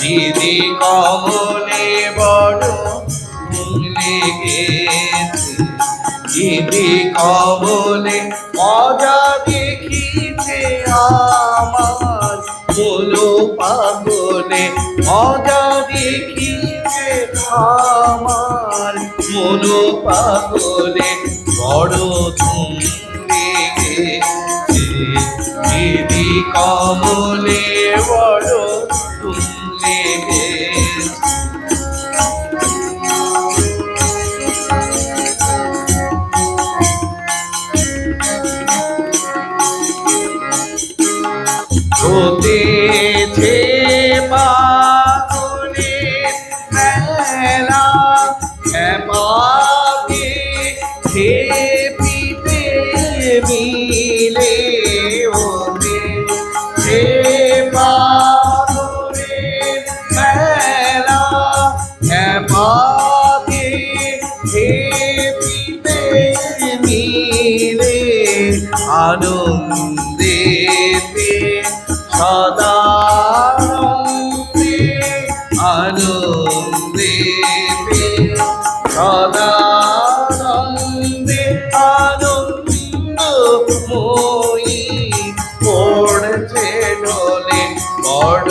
দিদি কমলে বড় ঘুম লেগেছে। দিদি কমলে মজা দেখিছে আমার। বলো পাগলে মজা দেখিছে আমার। মনো পাগলে বড় ধুম দিদি কমলে খেপাকে খেপিতে মিলে আনন্দেতে সদানন্দে আনন্দেতে সদানন্দে আনন্দময়ী পড়ছে ডলে বড়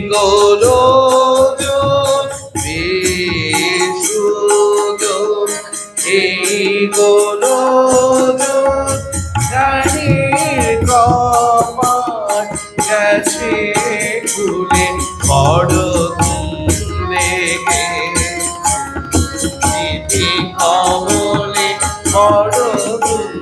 লেগেছে বা ইন্দ্রিয় আর ত্রিপুদলে দেখে অবাক লেগেছে তার ইন্দ্রিয় আর ত্রিপুদলে পেয়ে এই গোলো গানের কপাট গেছে খুলে বড় চিঠি কমলে বড় ধুম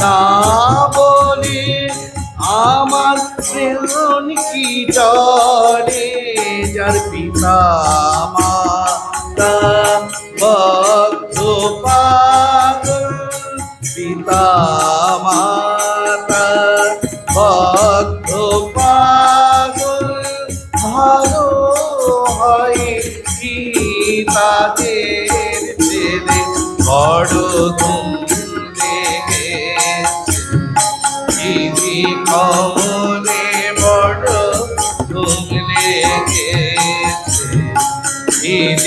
তা বলে আমার প্রেরণ কি চলে যার পিতা মাতা ভক্ত পাগল, পিতা মাতা ভক্ত পাগল, ভালো হয় কি তাদের বড়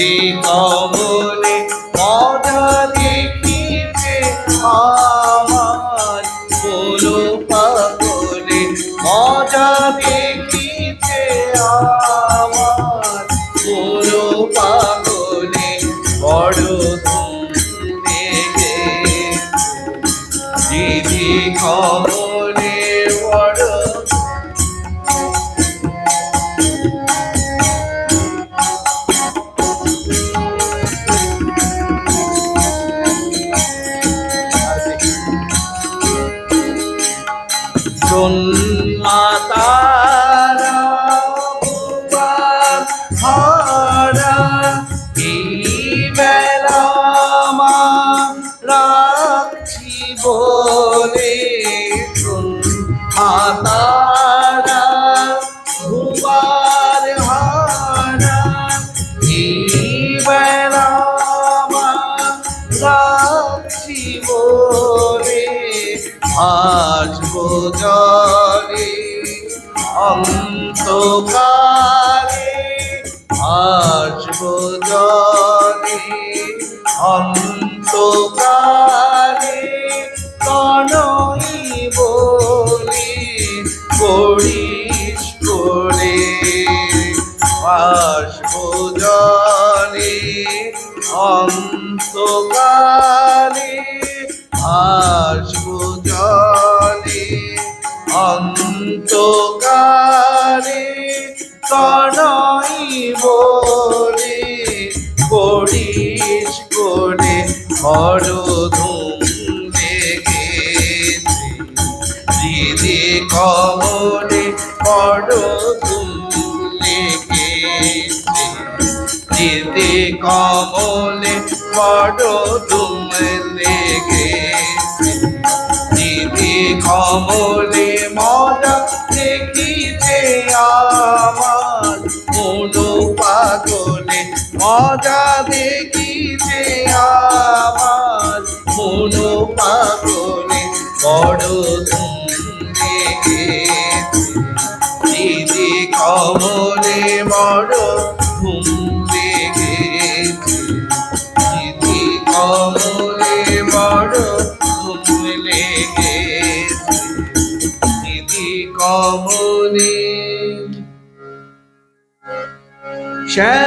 দিদি জন্মাতারা হরা এই বেলা মা রাখি বলে জন্মাতারা ভুবার হরা এই বেলা মা রাখি বলে আজ অন্তকারে আসব জলে অন্তকারে তনই বলি করিস করে আসব জলে অন্তকারে আসব ধুম লেগেছে দিদি কমলে বড় ধুম লেগেছে দিদি কমলে মজা দেখিতে আমার মনো পাগলে। মজা দেখিতে আমার মনো পাগলে। বড় লেগেছে দিদি কমলে বড় ঘুম লেগেছে দিদি কমলে বড় ঘুম লেগেছে দিদি কমলে শ্যাম